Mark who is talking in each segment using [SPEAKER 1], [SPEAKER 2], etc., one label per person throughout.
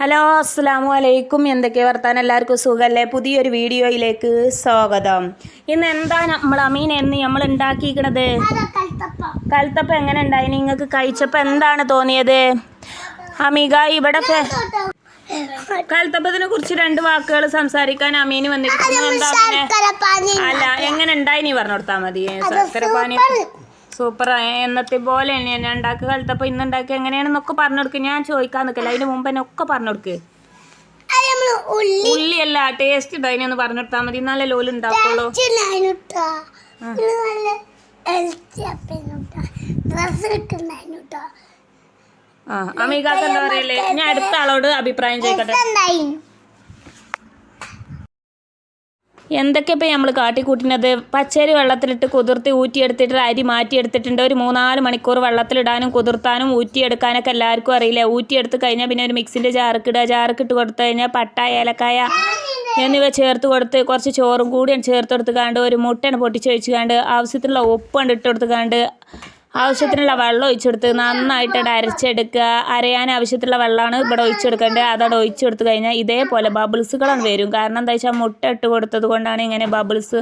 [SPEAKER 1] Hello അസ്സാമു അലൈക്കും. എന്തൊക്കെ വർത്താനം? എല്ലാവർക്കും സുഖമല്ലേ പുതിയൊരു വീഡിയോയിലേക്ക് സ്വാഗതം. ഇന്ന് എന്താ നമ്മൾ അമീൻ എന്ന് നമ്മൾ ഉണ്ടാക്കിയിരിക്കണത്? കൽത്തപ്പം എങ്ങനെ ഉണ്ടായി? നിങ്ങൾക്ക് കഴിച്ചപ്പോൾ എന്താണ് തോന്നിയത്? അമിക ഇവിടെ കൽത്തപ്പത്തിനെ കുറിച്ച് രണ്ട് വാക്കുകൾ സംസാരിക്കാൻ അമീന് വന്നിരിക്കുന്നത് എന്താ അല്ല എങ്ങനെ ഉണ്ടായി നീ പറഞ്ഞു കൊടുത്താൽ മതി. സൂപ്പർ. എന്നത്തെ പോലെ ഞാൻ ഉണ്ടാക്കി കലത്തപ്പം ഇന്ന് ഉണ്ടാക്കി എങ്ങനെയാണെന്നൊക്കെ പറഞ്ഞു കൊടുക്കുക ഞാൻ ചോദിക്കാൻ നിൽക്കില്ല. അതിന് മുമ്പ് തന്നെ ഒക്കെ പറഞ്ഞു കൊടുക്ക്. ഉള്ളിയല്ല ടേസ്റ്റ് ഉണ്ട് അതിനൊന്ന് പറഞ്ഞു കൊടുത്താൽ മതി. നല്ല ലോൽ ഉണ്ടാക്കുള്ളൂ. ആ അമീകാക്ക് എന്താ പറയല്ലേ ഞാൻ അടുത്ത ആളോട് അഭിപ്രായം ചോദിക്കട്ടെ. എന്തൊക്കെ ഇപ്പം നമ്മൾ കാട്ടിക്കൂട്ടിനത് പച്ചരി വെള്ളത്തിലിട്ട് കുതിർത്തി ഊറ്റിയെടുത്തിട്ട് അരി മാറ്റിയെടുത്തിട്ടുണ്ട്. ഒരു മൂന്നാൽ മണിക്കൂർ വെള്ളത്തിലിടാനും കുതിർത്താനും ഊറ്റിയെടുക്കാനൊക്കെ എല്ലാവർക്കും അറിയില്ല? ഊറ്റിയെടുത്ത് കഴിഞ്ഞാൽ പിന്നെ ഒരു മിക്സിന്റെ ജാറക്കിടുക ജാറക്കിട്ട് കൊടുത്തു കഴിഞ്ഞാൽ പട്ട ഏലക്കായ എന്നിവ ചേർത്ത് കൊടുത്ത് കുറച്ച് ചോറും കൂടി ചേർത്ത് കൊടുത്തുകാണ്ട് ഒരു മുട്ടയാണ് പൊട്ടിച്ച് വെച്ച് കാണ്ട് ആവശ്യത്തിനുള്ള ഉപ്പാണ് ഇട്ട് കൊടുത്ത് കാണ്ട് ആവശ്യത്തിനുള്ള വെള്ളം ഒഴിച്ചെടുത്ത് നന്നായിട്ട് അരച്ചെടുക്കുക. അരയാൻ ആവശ്യത്തിലുള്ള വെള്ളമാണ് ഇവിടെ ഒഴിച്ചെടുക്കേണ്ടത്. അതവിടെ ഒഴിച്ചെടുത്ത് കഴിഞ്ഞാൽ ഇതേപോലെ ബബിൾസുകളാണ് വരും. കാരണം എന്താ വെച്ചാൽ മുട്ട ഇട്ട് കൊടുത്തത് കൊണ്ടാണ് ഇങ്ങനെ ബബിൾസ്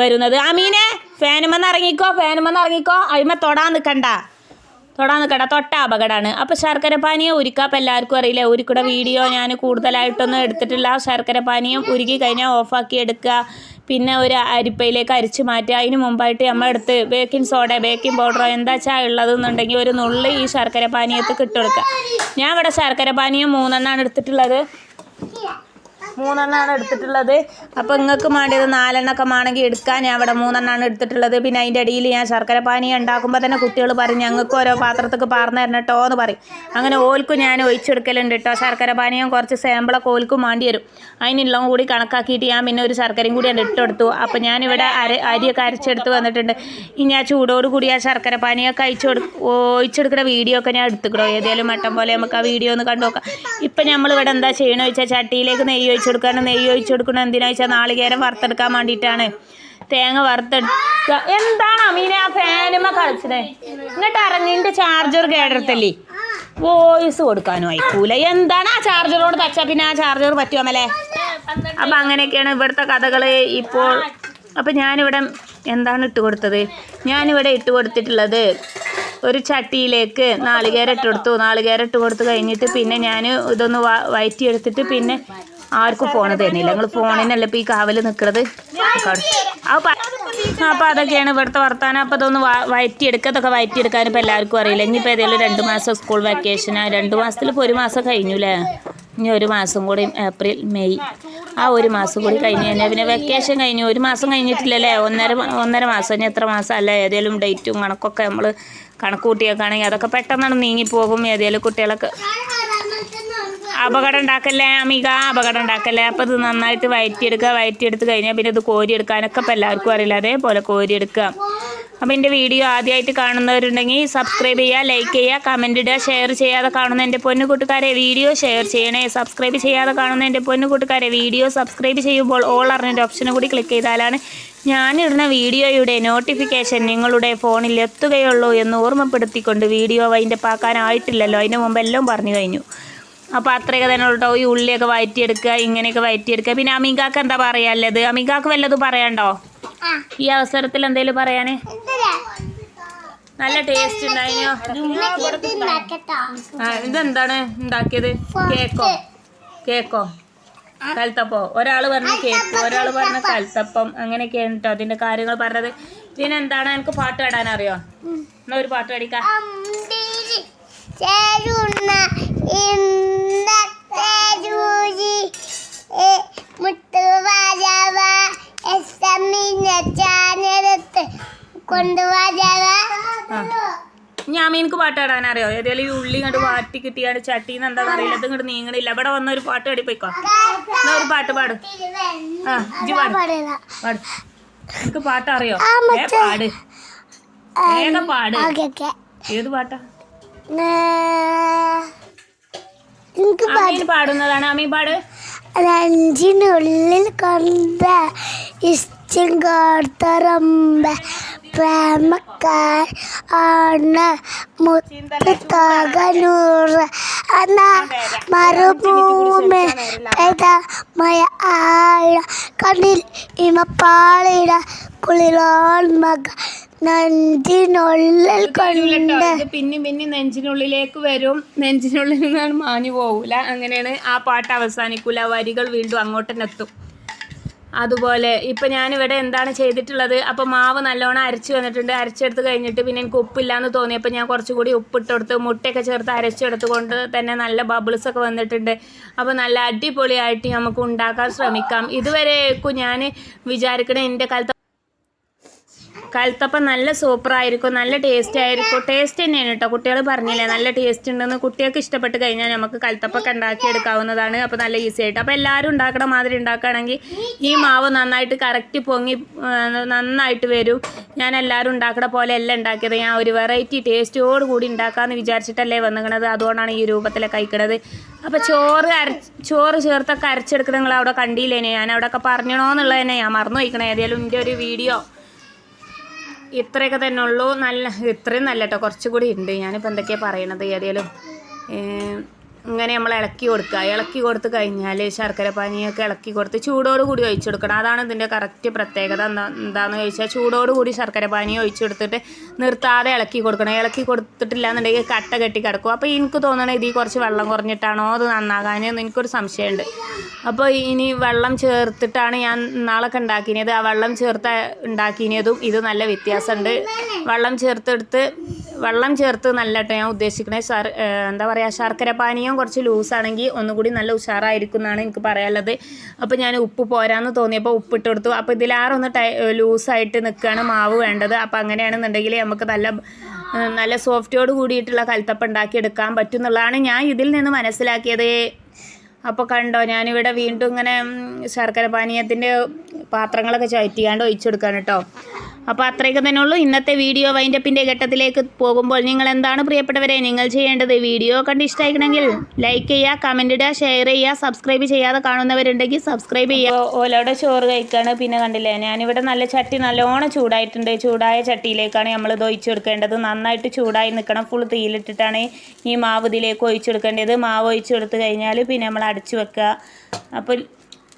[SPEAKER 1] വരുന്നത്. ആ മീനെ ഫാനുമെന്ന് ഇറങ്ങിക്കോ ഫാനുമെന്ന് ഇറങ്ങിക്കോ. അയിമ തൊടാൻ നിൽക്കണ്ട തൊടാൻ നിൽക്കണ്ട തൊട്ട അപകടമാണ് അപ്പോൾ ശർക്കര പാനീയം ഉരുക്കാപ്പം എല്ലാവർക്കും അറിയില്ല ഉരുക്കുടെ വീഡിയോ ഞാൻ കൂടുതലായിട്ടൊന്നും എടുത്തിട്ടില്ല. ശർക്കര പാനീയം ഉരുക്കി കഴിഞ്ഞാൽ ഓഫാക്കി എടുക്കുക. പിന്നെ ഒരു അരിപ്പയിലേക്ക് അരിച്ച് മാറ്റുക. അതിന് മുമ്പായിട്ട് നമ്മൾ എടുത്ത് ബേക്കിംഗ് സോഡ ബേക്കിംഗ് പൗഡറോ എന്താ വെച്ചാൽ ഉള്ളതെന്നുണ്ടെങ്കിൽ ഒരു നുള്ളി ഈ ശർക്കര പാനീയത്തിൽ കിട്ടുകൊടുക്കുക കൊടുക്കുക. ഞാൻ ഇവിടെ ശർക്കര പാനീയം മൂന്നെണ്ണമാണ് എടുത്തിട്ടുള്ളത്. മൂന്നെണ്ണമാണ് എടുത്തിട്ടുള്ളത്. അപ്പോൾ നിങ്ങൾക്ക് വേണ്ടിയത് നാലെണ്ണമൊക്കെ ആണെങ്കിൽ എടുക്കാൻ ഞാൻ ഇവിടെ മൂന്നെണ്ണമാണ് എടുത്തിട്ടുള്ളത്. പിന്നെ അതിന്റെ ഇടയിൽ ഞാൻ ശർക്കര പാനി ഉണ്ടാക്കുമ്പോൾ തന്നെ കുട്ടികൾ പറയും ഞങ്ങൾക്ക് ഓരോ പാത്രത്തേക്ക് പാർന്നു തരണം കേട്ടോ എന്ന് പറയും. അങ്ങനെ ഓൽക്കും ഞാൻ ഒഴിച്ചെടുക്കലുണ്ട് കേട്ടോ ശർക്കര പാനിയും കുറച്ച് സാമ്പിളൊക്കെ ഓൽക്കും വേണ്ടി വരും അതിനെല്ലാം കൂടി കണക്കാക്കിയിട്ട് ഞാൻ പിന്നെ ഒരു ശർക്കരയും കൂടി ഇട്ട് ഇട്ടെടുത്തു അപ്പോൾ ഞാനിവിടെ അര അരിയൊക്കെ അരച്ചെടുത്ത് വന്നിട്ടുണ്ട്. ഇനി ഞാൻ ചൂടോട് കൂടി ആ ശർക്കര പാനിയൊക്കെ അയച്ചു കൊടു ഒഴിച്ചെടുക്കുന്ന വീഡിയോ ഒക്കെ ഞാൻ എടുത്തുക്കിടോ ഏതെങ്കിലും മട്ടം പോലെ നമുക്ക് ആ വീഡിയോ ഒന്ന് കണ്ടു നോക്കാം. ഇപ്പം നമ്മളിവിടെ എന്താ ചെയ്യണമെന്ന് വെച്ചാൽ ചട്ടിയിലേക്ക് നെയ്യ് ഒഴിച്ച് കൊടുക്കണം നെയ്യ് ഒഴിച്ചു കൊടുക്കണം എന്തിനാ വെച്ചാൽ നാളികേരം വറുത്തെടുക്കാൻ വേണ്ടിയിട്ടാണ്. തേങ്ങ വറുത്തെടുക്കുക എന്താണ് അമീന ആ ഫാനുമ കളിച്ചത് എന്നിട്ട് അറിഞ്ഞിന്റെ ചാർജർ കേടെടുത്തല്ലേ വോയിസ് കൊടുക്കാനും അയക്കൂല. എന്താണ് ആ ചാർജറോട് തച്ചാൽ പിന്നെ ആ ചാർജർ പറ്റുമല്ലേ അപ്പം അങ്ങനെയൊക്കെയാണ് ഇവിടുത്തെ കഥകൾ ഇപ്പോൾ. അപ്പം ഞാനിവിടെ എന്താണ് ഇട്ട് കൊടുത്തത്? ഞാനിവിടെ ഇട്ട് കൊടുത്തിട്ടുള്ളത് ഒരു ചട്ടിയിലേക്ക് നാളികേരം ഇട്ട് കൊടുത്തു. നാളികേരം ഇട്ട് കൊടുത്ത് കഴിഞ്ഞിട്ട് പിന്നെ ഞാൻ ഇതൊന്ന് വ- വഴറ്റിയെടുത്തിട്ട് പിന്നെ ആർക്കും ഫോൺ തരുന്നില്ല. നിങ്ങൾ ഫോണിനല്ല ഇപ്പം ഈ കാവൽ നിൽക്കുന്നത് അപ്പോൾ അതൊക്കെയാണ് ഇവിടുത്തെ വർത്താനം. അപ്പോൾ അതൊന്ന് വയറ്റിയെടുക്കുക അതൊക്കെ വയറ്റിയെടുക്കാൻ ഇപ്പോൾ എല്ലാവർക്കും അറിയില്ല. ഇനിയിപ്പോൾ ഏതെങ്കിലും രണ്ട് മാസം സ്കൂൾ വെക്കേഷനാണ് രണ്ട് മാസത്തിൽ ഇപ്പോൾ ഒരു മാസം കഴിഞ്ഞു അല്ലേ ഇനി ഒരു മാസം കൂടി ഏപ്രിൽ മെയ്. ആ ഒരു മാസം കൂടി കഴിഞ്ഞ് കഴിഞ്ഞാൽ പിന്നെ വെക്കേഷൻ കഴിഞ്ഞു ഒരു മാസം കഴിഞ്ഞിട്ടില്ലല്ലേ? ഒന്നര ഒന്നര മാസം ഇനി എത്ര മാസം അല്ല? ഏതെങ്കിലും ഡേറ്റും കണക്കൊക്കെ നമ്മൾ കണക്ക് കൂട്ടിയൊക്കെയാണെങ്കിൽ അതൊക്കെ പെട്ടെന്നാണ് നീങ്ങിപ്പോകും ഏതെങ്കിലും കുട്ടികളൊക്കെ അപകടം ഉണ്ടാക്കല്ലേ അമിക അപകടം ഉണ്ടാക്കല്ലേ. അപ്പോൾ ഇത് നന്നായിട്ട് വയറ്റിയെടുക്കുക വയറ്റിയെടുത്ത് കഴിഞ്ഞാൽ പിന്നെ ഇത് കോരിയെടുക്കാനൊക്കെ ഇപ്പോൾ എല്ലാവർക്കും അറിയില്ല. അതേപോലെ കോരിയെടുക്കുക. അപ്പോൾ എന്റെ വീഡിയോ ആദ്യമായിട്ട് കാണുന്നവരുണ്ടെങ്കിൽ സബ്സ്ക്രൈബ് ചെയ്യുക ലൈക്ക് ചെയ്യുക കമന്റ് ഇടുക ഷെയർ ചെയ്യാതെ കാണുന്ന എന്റെ പൊന്നു കൂട്ടുകാരെ വീഡിയോ ഷെയർ ചെയ്യണേ. സബ്സ്ക്രൈബ് ചെയ്യാതെ കാണുന്ന എന്റെ പൊന്നു കൂട്ടുകാരെ വീഡിയോ സബ്സ്ക്രൈബ് ചെയ്യുമ്പോൾ ഓൾ അറിഞ്ഞിന്റെ ഓപ്ഷനും കൂടി ക്ലിക്ക് ചെയ്താലാണ് ഞാനിടുന്ന വീഡിയോയുടെ നോട്ടിഫിക്കേഷൻ നിങ്ങളുടെ ഫോണിൽ എത്തുകയുള്ളൂ എന്ന് ഓർമ്മപ്പെടുത്തിക്കൊണ്ട് വീഡിയോ അതിന്റെ പാക്കാനായിട്ടില്ലല്ലോ അതിന്റെ മുമ്പ് എല്ലാം പറഞ്ഞു കഴിഞ്ഞു. അപ്പോൾ അത്രയൊക്കെ തന്നെ കേട്ടോ ഈ ഉള്ളിയൊക്കെ വഴറ്റിയെടുക്കുക ഇങ്ങനെയൊക്കെ വഴറ്റിയെടുക്കുക പിന്നെ അമികാക്ക് എന്താ പറയാനുള്ളത്? അമികാക്ക് വല്ലതും പറയണ്ടോ ഈ അവസരത്തിൽ എന്തെങ്കിലും പറയാനേ? നല്ല ടേസ്റ്റ് ഉണ്ടായിനോ? ആ ഇതെന്താണ് ഉണ്ടാക്കിയത്? കേക്കോ? കേക്കോ? കൽത്തപ്പോ. ഒരാൾ പറഞ്ഞ കേക്ക് ഒരാൾ പറഞ്ഞ കൽത്തപ്പം. അങ്ങനെയൊക്കെയാണ് കേട്ടോ അതിന്റെ കാര്യങ്ങൾ പറഞ്ഞത്. പിന്നെ എന്താണ്? എനിക്ക് പാട്ട് പാടാൻ അറിയോ? എന്നാ ഒരു പാട്ട് പാടിക്കാം. പാട്ട് പാടാനറിയോ ഏതായാലും ഈ ഉള്ളി ഇങ്ങോട്ട് വാട്ടി ചട്ടി എന്ന് എന്താ അറിയില്ല ഇത് ഇങ്ങോട്ട് നീങ്ങണില്ല. ഇവിടെ വന്ന ഒരു പാട്ട് പാടി പോയിക്കോ. എന്നാ ഒരു പാട്ട് പാട്. ആ ഇജ്ജ് പാട്. പാട്. എനിക്ക് പാട്ട് അറിയോ ഏ പാട്. വേഗം പാട്. ഏത് പാട്ടാ? പാടുന്നതാണ്. അമ്മീ പാട്.
[SPEAKER 2] അഞ്ചിനുള്ളിൽ കണ്ട ഇഷ്ടം കോർത്തറമ്പ പ്രേമക്കാർ ആണ് മുത്ത് തകനൂറ് അന മറുഭൂമി പെയ്ത മയ ആഴ? കണ്ണിൽ ഇമപ്പാളിട കുളിരോൾ മക നന്ദിനുള്ളിൽ കൊണ്ട്
[SPEAKER 1] പിന്നെ പിന്നെ നെഞ്ചിനുള്ളിലേക്ക് വരും. നെഞ്ചിനുള്ളിൽ നിന്നാണ് മാഞ്ഞു പോകൂല അങ്ങനെയാണ് ആ പാട്ട് അവസാനിക്കൂല. വരികൾ വീണ്ടും അങ്ങോട്ട് തന്നെ എത്തും. അതുപോലെ ഇപ്പം ഞാനിവിടെ എന്താണ് ചെയ്തിട്ടുള്ളത്? അപ്പോൾ മാവ് നല്ലോണം അരച്ച് വന്നിട്ടുണ്ട്. അരച്ചെടുത്ത് കഴിഞ്ഞിട്ട് പിന്നെ എനിക്ക് ഉപ്പില്ലാന്ന് തോന്നിയപ്പോൾ ഞാൻ കുറച്ചുകൂടി ഉപ്പിട്ടെടുത്ത് മുട്ടയൊക്കെ ചേർത്ത് അരച്ചെടുത്ത് കൊണ്ട് തന്നെ നല്ല ബബിൾസ് ഒക്കെ വന്നിട്ടുണ്ട്. അപ്പോൾ നല്ല അടിപൊളിയായിട്ട് നമുക്ക് ഉണ്ടാക്കാൻ ശ്രമിക്കാം. ഇതുവരേക്കും ഞാൻ വിചാരിക്കണേ എന്റെ കാലത്ത് കൽത്തപ്പം നല്ല സൂപ്പറായിരിക്കും നല്ല ടേസ്റ്റ് ആയിരിക്കും. ടേസ്റ്റ് തന്നെയാണ് കേട്ടോ കുട്ടികൾ പറഞ്ഞില്ലേ നല്ല ടേസ്റ്റ് ഉണ്ടെന്ന്. കുട്ടികൾക്ക് ഇഷ്ടപ്പെട്ട് കഴിഞ്ഞാൽ നമുക്ക് കൽത്തപ്പൊക്കെ ഉണ്ടാക്കിയെടുക്കാവുന്നതാണ് അപ്പോൾ നല്ല ഈസി ആയിട്ട്. അപ്പോൾ എല്ലാവരും ഉണ്ടാക്കണ മാതിരി ഉണ്ടാക്കുകയാണെങ്കിൽ ഈ മാവ് നന്നായിട്ട് കറക്റ്റ് പൊങ്ങി നന്നായിട്ട് വരും. ഞാൻ എല്ലാവരും ഉണ്ടാക്കണ പോലെ എല്ലാം ഉണ്ടാക്കിയത്. ഞാൻ ഒരു വെറൈറ്റി ടേസ്റ്റോട് കൂടി ഉണ്ടാക്കാമെന്ന് വിചാരിച്ചിട്ടല്ലേ വന്നിക്കണത്. അതുകൊണ്ടാണ് ഈ രൂപത്തിലെ കഴിക്കണത് അപ്പോൾ ചോറ് അര ചോറ് ചേർത്തൊക്കെ അരച്ചെടുക്കുന്നത് നിങ്ങൾ അവിടെ കണ്ടില്ലേനെ ഞാൻ അവിടെയൊക്കെ പറഞ്ഞണോന്നുള്ളത് തന്നെ. ഞാൻ മറന്നു വയ്ക്കണേ ഏതായാലും എന്റെ ഒരു വീഡിയോ ഇത്രയൊക്കെ തന്നെ ഉള്ളൂ. നല്ല ഇത്രയും നല്ല കേട്ടോ കുറച്ചുകൂടി ഉണ്ട്. ഞാനിപ്പോൾ എന്തൊക്കെയാണ് പറയണത്? ഏതായാലും ഏം, ഇങ്ങനെ നമ്മൾ ഇളക്കി കൊടുക്കുക. ഇളക്കി കൊടുത്ത് കഴിഞ്ഞാൽ ശർക്കര പാനിയൊക്കെ ഇളക്കി കൊടുത്ത് ചൂടോട് കൂടി ഒഴിച്ചു കൊടുക്കണം. അതാണ് ഇതിന്റെ കറക്റ്റ് പ്രത്യേകത. എന്താ എന്താണെന്ന് ചോദിച്ചാൽ ചൂടോട് കൂടി ശർക്കര പാനി ഒഴിച്ചു കൊടുത്തിട്ട് നിർത്താതെ ഇളക്കി കൊടുക്കണം. ഇളക്കി കൊടുത്തിട്ടില്ല എന്നുണ്ടെങ്കിൽ കട്ട കെട്ടി കിടക്കും. അപ്പോൾ എനിക്ക് തോന്നണേ ഇതിൽ കുറച്ച് വെള്ളം കുറഞ്ഞിട്ടാണോ അത് നന്നാകാനെന്ന് എനിക്കൊരു സംശയമുണ്ട്. അപ്പോൾ ഇനി വെള്ളം ചേർത്തിട്ടാണ് ഞാൻ നാളൊക്കെ ഉണ്ടാക്കിയത്. ആ വെള്ളം ചേർത്ത് ഉണ്ടാക്കിയതും ഇത് നല്ല വ്യത്യാസമുണ്ട്. വെള്ളം ചേർത്തെടുത്ത് വെള്ളം ചേർത്ത് നല്ല കേട്ടോ ഞാൻ ഉദ്ദേശിക്കുന്നത് ഏഹ് എന്താ പറയുക ശർക്കര പാനീയം കുറച്ച് ലൂസാണെങ്കിൽ ഒന്നുകൂടി നല്ല ഉഷാറായിരിക്കും എന്നാണ് എനിക്ക് പറയാനുള്ളത്. അപ്പോൾ ഞാൻ ഉപ്പ് പോരാന്ന് തോന്നിയപ്പോൾ ഉപ്പിട്ട് കൊടുത്തു. അപ്പോൾ ഇതിലാറൊന്ന് ടൈ ലൂസായിട്ട് നിൽക്കുകയാണ് മാവ് വേണ്ടത്. അപ്പോൾ അങ്ങനെയാണെന്നുണ്ടെങ്കിൽ നമുക്ക് നല്ല നല്ല സോഫ്റ്റോട് കൂടിയിട്ടുള്ള കൽത്തപ്പം ഉണ്ടാക്കിയെടുക്കാൻ പറ്റും എന്നുള്ളതാണ് ഞാൻ ഇതിൽ നിന്ന് മനസ്സിലാക്കിയത്. അപ്പോൾ കണ്ടോ ഞാനിവിടെ വീണ്ടും ഇങ്ങനെ ശർക്കര പാനീയത്തിന്റെ പാത്രങ്ങളൊക്കെ ചുറ്റിയാണ്ട് ഒഴിച്ചെടുക്കാൻ കേട്ടോ. അപ്പോൾ അത്രയൊക്കെ തന്നെ ഉള്ളൂ. ഇന്നത്തെ വീഡിയോ വൈൻഡപ്പിന്റെ ഘട്ടത്തിലേക്ക് പോകുമ്പോൾ നിങ്ങൾ എന്താണ് പ്രിയപ്പെട്ടവരെ നിങ്ങൾ ചെയ്യേണ്ടത്? വീഡിയോ കണ്ട് ഇഷ്ടമായിക്കണമെങ്കിൽ ലൈക്ക് ചെയ്യുക കമന്റ് ഇടുക ഷെയർ ചെയ്യുക സബ്സ്ക്രൈബ് ചെയ്യാതെ കാണുന്നവരുണ്ടെങ്കിൽ സബ്സ്ക്രൈബ് ചെയ്യുക. ഓലോടെ ചോറ് കഴിക്കാണ്. പിന്നെ കണ്ടില്ലേ ഞാനിവിടെ നല്ല ചട്ടി നല്ലോണം ചൂടായിട്ടുണ്ട്. ചൂടായ ചട്ടിയിലേക്കാണ് നമ്മൾ ഇത് ഒഴിച്ചു കൊടുക്കേണ്ടത്. നന്നായിട്ട് ചൂടായി നിൽക്കണം. ഫുൾ തീയിലിട്ടിട്ടാണ് ഈ മാവ് ഇതിലേക്ക് ഒഴിച്ചു കൊടുക്കേണ്ടത്. മാവ് ഒഴിച്ചു കൊടുത്ത് കഴിഞ്ഞാൽ പിന്നെ നമ്മൾ അടച്ചു വെക്കുക. അപ്പോൾ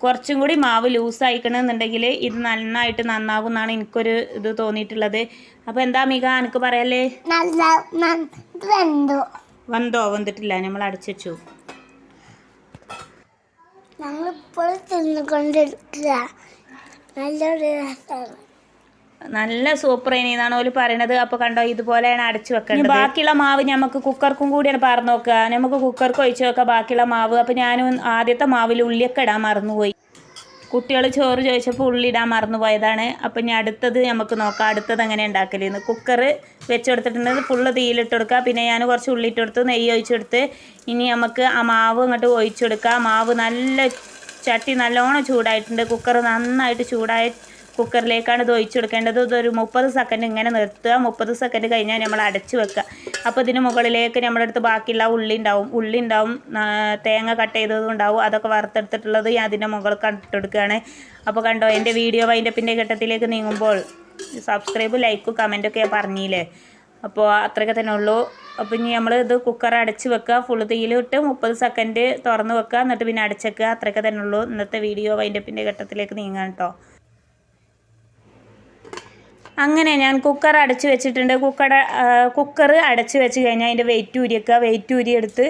[SPEAKER 1] കുറച്ചും കൂടി മാവ് ലൂസ് ലൂസായിക്കണമെന്നുണ്ടെങ്കിൽ ഇത് നന്നായിട്ട് നന്നാകും എന്നാണ് എനിക്കൊരു ഇത് തോന്നിയിട്ടുള്ളത്. അപ്പോൾ എന്താ മിക എനിക്ക് പറയല്ലേ?
[SPEAKER 2] വെന്തു.
[SPEAKER 1] വന്നിട്ടില്ല നമ്മൾ അടച്ചു വെച്ചു.
[SPEAKER 2] ഞങ്ങളിപ്പോൾ തിന്നുകൊണ്ടിരിക്കുക. നല്ല രസമാണ്.
[SPEAKER 1] നല്ല സൂപ്പർ ഇനിന്നാണ് ഓൽ പറയണത്. അപ്പോൾ കണ്ടോ ഇതുപോലെയാണ് അടച്ചു വെക്കേണ്ടത്. ബാക്കിയുള്ള മാവ് നമുക്ക് കുക്കർക്കും കൂടിയാണ് പറഞ്ഞു നോക്കുക. നമുക്ക് കുക്കർക്ക് ഒഴിച്ചു വെക്കാം. ബാക്കിയുള്ള മാവ്. അപ്പോൾ ഞാനും ആദ്യത്തെ മാവിൽ ഉള്ളിയൊക്കെ ഇടാൻ മറന്നുപോയി. കുട്ടികൾ ചോറ് ചോദിച്ചപ്പോൾ ഉള്ളി ഇടാൻ അപ്പം ഇനി അടുത്തത് നമുക്ക് നോക്കാം. അടുത്തത് എങ്ങനെ ഉണ്ടാക്കലെന്ന്. കുക്കർ വെച്ച് കൊടുത്തിട്ടുണ്ട് ഫുള്ള് തീയിലിട്ട് കൊടുക്കുക. പിന്നെ ഞാൻ കുറച്ച് ഉള്ളി ഇട്ട് കൊടുത്ത്. നെയ്യ് ഒഴിച്ചു കൊടുത്ത്. ഇനി നമുക്ക് ആ മാവ് അങ്ങോട്ട് ഒഴിച്ചു കൊടുക്കുക മാവ് നല്ല ചട്ടി നല്ലോണം ചൂടായിട്ടുണ്ട്. കുക്കർ നന്നായിട്ട് ചൂടായ കുക്കറിലേക്കാണ് ഇത് ഒഴിച്ചു കൊടുക്കേണ്ടത്. ഇതൊരു മുപ്പത് സെക്കൻഡ് ഇങ്ങനെ നിർത്തുക. മുപ്പത് സെക്കൻഡ് കഴിഞ്ഞാൽ നമ്മൾ അടച്ചു വെക്കുക. അപ്പോൾ ഇതിന് മുകളിലേക്ക് നമ്മുടെ അടുത്ത് ബാക്കിയുള്ള ഉള്ളി ഉണ്ടാവും. ഉള്ളി ഉണ്ടാവും. തേങ്ങ കട്ട് ചെയ്തതും ഉണ്ടാവും. അതൊക്കെ വറുത്തെടുത്തിട്ടുള്ളത് ഞാൻ അതിന്റെ മുകളിൽ കണ്ടിട്ടെടുക്കുകയാണ് അപ്പോൾ കണ്ടോ എന്റെ വീഡിയോ വൈൻഡപ്പിന്റെ ഘട്ടത്തിലേക്ക് നീങ്ങുമ്പോൾ സബ്സ്ക്രൈബ് ലൈക്കും കമന്റൊക്കെ ഞാൻ പറഞ്ഞില്ലേ? അപ്പോൾ അത്രയൊക്കെ തന്നെ ഉള്ളൂ. അപ്പോൾ ഇനി നമ്മൾ ഇത് കുക്കർ അടച്ച് വെക്കുക. ഫുൾ തീയിലിട്ട് മുപ്പത് സെക്കൻഡ് തുറന്ന് വെക്കുക. എന്നിട്ട് പിന്നെ അടച്ചേക്കുക അത്രയൊക്കെ തന്നെ ഉള്ളൂ. ഇന്നത്തെ വീഡിയോ വൈൻഡപ്പിന്റെ ഘട്ടത്തിലേക്ക് നീങ്ങാം കേട്ടോ. അങ്ങനെ ഞാൻ കുക്കർ അടച്ച് വെച്ചിട്ടുണ്ട്. കുക്കർ കുക്കർ അടച്ച് വെച്ച് കഴിഞ്ഞാൽ അതിന്റെ വെയിറ്റ് ഊരിയൊക്കെ വെയിറ്റ് ഊരി എടുത്ത്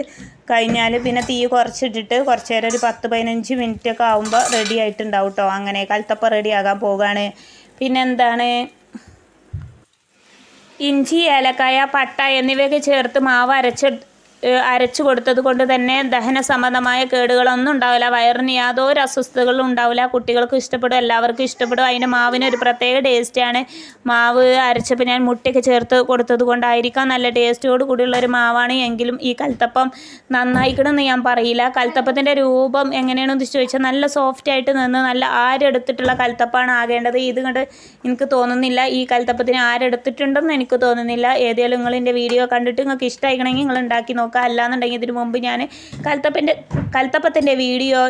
[SPEAKER 1] കഴിഞ്ഞാൽ പിന്നെ തീ കുറച്ചിട്ടിട്ട് കുറച്ച് നേരം ഒരു പത്ത് പതിനഞ്ച് മിനിറ്റ് ഒക്കെ ആകുമ്പോൾ റെഡി ആയിട്ടുണ്ടാവും കേട്ടോ അങ്ങനെ കലത്തപ്പം റെഡി ആകാൻ പോവുകയാണ് പിന്നെ എന്താണ്? ഇഞ്ചി ഏലക്കായ പട്ട എന്നിവയൊക്കെ ചേർത്ത് മാവ് അരച്ച് അരച്ചു കൊടുത്തത് കൊണ്ട് തന്നെ ദഹന സംബന്ധമായ കേടുകളൊന്നും ഉണ്ടാവില്ല. വയറിന് യാതൊരു അസ്വസ്ഥതകളും ഉണ്ടാവില്ല. കുട്ടികൾക്കും ഇഷ്ടപ്പെടും എല്ലാവർക്കും ഇഷ്ടപ്പെടും. അതിന്റെ മാവിന് ഒരു പ്രത്യേക ടേസ്റ്റാണ് മാവ് അരച്ചപ്പോൾ ഞാൻ മുട്ടയൊക്കെ ചേർത്ത് കൊടുത്തത് കൊണ്ടായിരിക്കാം. നല്ല ടേസ്റ്റോട് കൂടിയുള്ള ഒരു മാവാണ്. എങ്കിലും ഈ കൽത്തപ്പം നന്നായിക്കണമെന്ന് ഞാൻ പറയില്ല. കൽത്തപ്പത്തിന്റെ രൂപം എങ്ങനെയാണെന്ന് ചോദിച്ചാൽ നല്ല സോഫ്റ്റ് ആയിട്ട് നിന്ന് നല്ല ആരെടുത്തിട്ടുള്ള കൽത്തപ്പാണ് ആകേണ്ടത്. ഇത് കണ്ട് എനിക്ക് തോന്നുന്നില്ല ഈ കൽത്തപ്പത്തിന് ആരെടുത്തിട്ടുണ്ടെന്ന് എനിക്ക് തോന്നുന്നില്ല. ഏതെങ്കിലും നിങ്ങൾ എന്റെ വീഡിയോ കണ്ടിട്ട് നിങ്ങൾക്ക് ഇഷ്ടമായിക്കണമെങ്കിൽ നിങ്ങൾ ഉണ്ടാക്കി നോക്കുക അല്ലാന്നുണ്ടെങ്കിൽ ഇതിനു മുമ്പ് ഞാൻ കൽത്തപ്പന്റെ കൽത്തപ്പത്തിന്റെ വീഡിയോ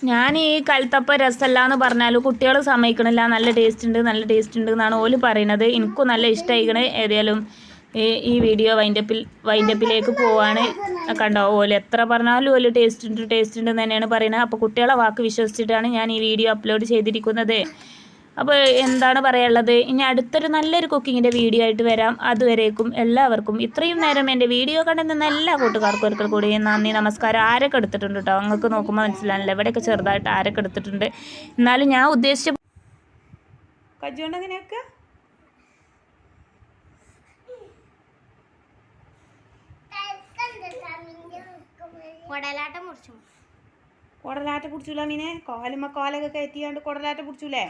[SPEAKER 1] ഞാൻ ഈ കൽത്തപ്പ രസമല്ല എന്ന് പറഞ്ഞാൽ കുട്ടികൾ സമ്മതിക്കണില്ല. നല്ല ടേസ്റ്റ് ഉണ്ട് നല്ല ടേസ്റ്റ് ഉണ്ട് എന്നാണ് ഓൽ പറയുന്നത്. എനിക്കും നല്ല ഇഷ്ടമായിക്കണ് ഏതായാലും ഈ വീഡിയോ വൈൻഡപ്പിൽ വൈൻഡപ്പിലേക്ക് പോവാണ്. കണ്ടോ ഓൽ എത്ര പറഞ്ഞാലും ഓൽ ടേസ്റ്റ് ഉണ്ട് ടേസ്റ്റ് ഉണ്ട് തന്നെയാണ് പറയുന്നത്. അപ്പോൾ കുട്ടികളെ വാക്ക് വിശ്വസിച്ചിട്ടാണ് ഞാൻ ഈ വീഡിയോ അപ്ലോഡ് ചെയ്തിരിക്കുന്നത്. അപ്പോൾ എന്താണ് പറയാനുള്ളത്? ഇനി അടുത്തൊരു നല്ലൊരു കുക്കിങ്ങിന്റെ വീഡിയോ ആയിട്ട് വരാം. അതുവരേക്കും എല്ലാവർക്കും ഇത്രയും നേരം എന്റെ വീഡിയോ കണ്ടെന്ന എല്ലാ കൂട്ടുകാർക്കും ഒരിക്കൽ കൂടി നന്ദി നമസ്കാരം. ആരൊക്കെ എടുത്തിട്ടുണ്ട് കേട്ടോ നിങ്ങൾക്ക് നോക്കുമ്പോൾ മനസ്സിലാണല്ലോ എവിടെയൊക്കെ ചെറുതായിട്ട് ആരൊക്കെ എടുത്തിട്ടുണ്ട്? എന്നാലും ഞാൻ ഉദ്ദേശിച്ച കജ്ജുകൊണ്ട് അങ്ങനെയൊക്കെ
[SPEAKER 2] കൊടലാട്ട മുറിച്ചു.
[SPEAKER 1] കൊടലാട്ട പിടിച്ചൂല മീനെ? കോലുമ്മ കോലൊക്കെ കയറ്റിയാണ്ട് കൊടലാട്ട പിടിച്ചൂലേ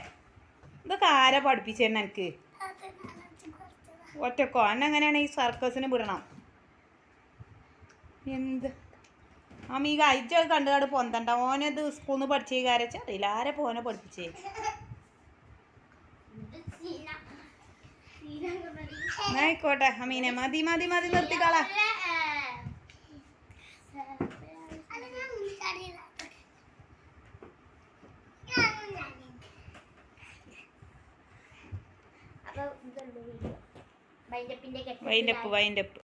[SPEAKER 1] ഇതൊക്കെ ആരാ പഠിപ്പിച്ചേന്ന് എനിക്ക് ഒറ്റക്കോ? അന്നെ എങ്ങനെയാണ് ഈ സർക്കസിന് വിടണം? എന്ത്? അമ്മീക അയച്ച കണ്ടു കണ്ട് പൊന്തണ്ട. ഓനത് സ്കൂളിൽ നിന്ന് പഠിച്ചേ കാരച്ച അറിയില്ല. ആരെ പോനെ പഠിപ്പിച്ചേ? ആയിക്കോട്ടെ അമീനെ മതി മതി മതി നിർത്തിക്കളാ. Wind up wind up